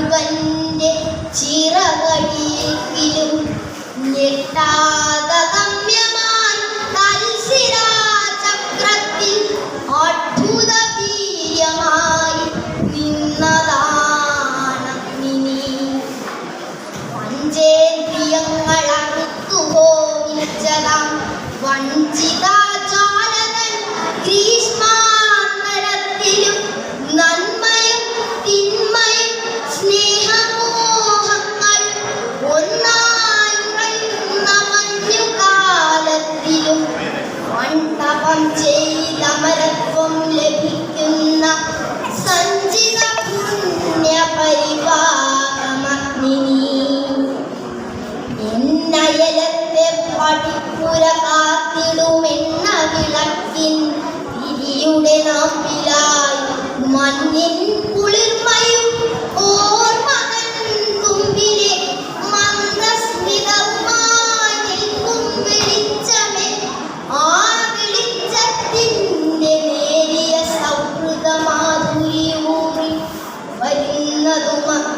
മുഴുവന്റെ ചിറകടിയെങ്കിലും ഞെട്ടാതെ തമ്യമാൻ തൽസിരാ ചക്രത്തിൽ അത്ഭുത വീര്യമായി നിന്നതാണഗ്നി പഞ്ചേന്ദ്രിയങ്ങൾ അറുത്തുപോയിച്ചതാം വഞ്ചിതാ ദൂര കാത്തിടുമെന്ന വിളക്കിൻ തിരിയുടെ നാപ്പിലായി മഞ്ഞിൻ കുളിർമയും വരുന്നതുമ